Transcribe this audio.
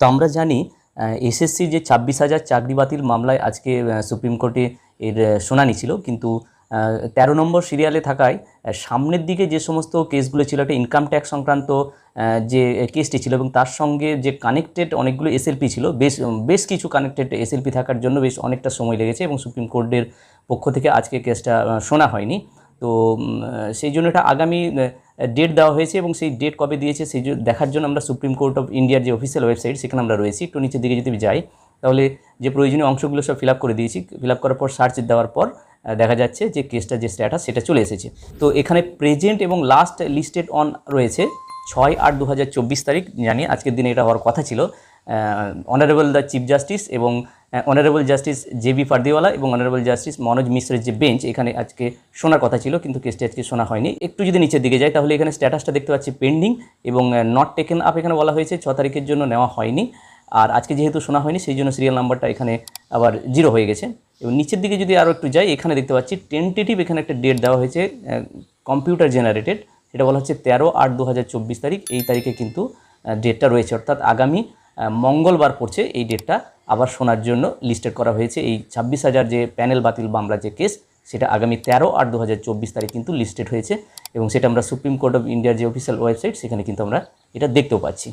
তো আমরা জানি এসএসসি যে ছাব্বিশ হাজার চাকরি বাতিল মামলায় আজকে সুপ্রিম কোর্টে এর শুনানি ছিল। কিন্তু তেরো নম্বর সিরিয়ালে থাকায় সামনের দিকে যে সমস্ত কেসগুলো ছিল, একটা ইনকাম ট্যাক্স সংক্রান্ত যে কেসটি ছিল এবং তার সঙ্গে যে কানেক্টেড অনেকগুলো এসএলপি ছিল, বেশ বেশ কিছু কানেক্টেড এসএলপি থাকার জন্য বেশ অনেকটা সময় লেগেছে এবং সুপ্রিম কোর্টের পক্ষ থেকে আজকে কেসটা শোনা হয়নি। তো সেই জন্য এটা আগামী ডেট দেওয়া হয়েছে এবং সেই ডেট কবে দিয়েছে সেই দেখার জন্য আমরা সুপ্রিম কোর্ট অফ ইন্ডিয়ার যে অফিসিয়াল ওয়েবসাইট সেখানে আমরা রয়েছি। একটু নিচের দিকে যদি যাই, তাহলে যে প্রয়োজনীয় অংশগুলো সব ফিল করে দিয়েছি। ফিল করার পর সার্চ দেওয়ার পর দেখা যাচ্ছে যে কেসটা যে স্ট্যাটাস সেটা চলে এসেছে। তো এখানে প্রেজেন্ট এবং লাস্ট লিস্টেড অন রয়েছে ছয় আট দু তারিখ। জানি আজকের দিনে এটা হওয়ার কথা ছিল। অনারেবল দ্য চিফ জাস্টিস এবং honourable justice J B Pardiwala এবং অনারেবল জাস্টিস মনোজ মিশ্রের যে বেঞ্চ এখানে আজকে শোনার কথা ছিল, কিন্তু কেসটি আজকে শোনা হয়নি। একটু যদি নিচের দিকে যাই, তাহলে এখানে স্ট্যাটাসটা দেখতে পাচ্ছি পেন্ডিং এবং নট টেকেন আপ এখানে বলা হয়েছে, ছ তারিখের জন্য নেওয়া হয়নি। আর আজকে যেহেতু শোনা হয়নি, সেই জন্য সিরিয়াল নাম্বারটা এখানে আবার জিরো হয়ে গেছে। এবং নিচের দিকে যদি আরও একটু যাই, এখানে দেখতে পাচ্ছি টেন্টেটিভ এখানে একটা ডেট দেওয়া হয়েছে কম্পিউটার জেনারেটেড সেটা বলা হচ্ছে তেরো আট দু তারিখ। এই তারিখে কিন্তু ডেটটা রয়েছে। অর্থাৎ আগামী মঙ্গলবার পড়ছে এই ডেটটা আবার শোনার জন্য লিস্টেড করা হয়েছে এই ছাব্বিশ হাজার যে প্যানেল বাতিল মামলা যে কেস, সেটা আগামী তেরো আট দু তারিখ কিন্তু লিস্টেড হয়েছে এবং সেটা আমরা সুপ্রিম কোর্ট অফ ইন্ডিয়ার যে অফিসিয়াল ওয়েবসাইট, সেখানে কিন্তু আমরা এটা দেখতেও পাচ্ছি।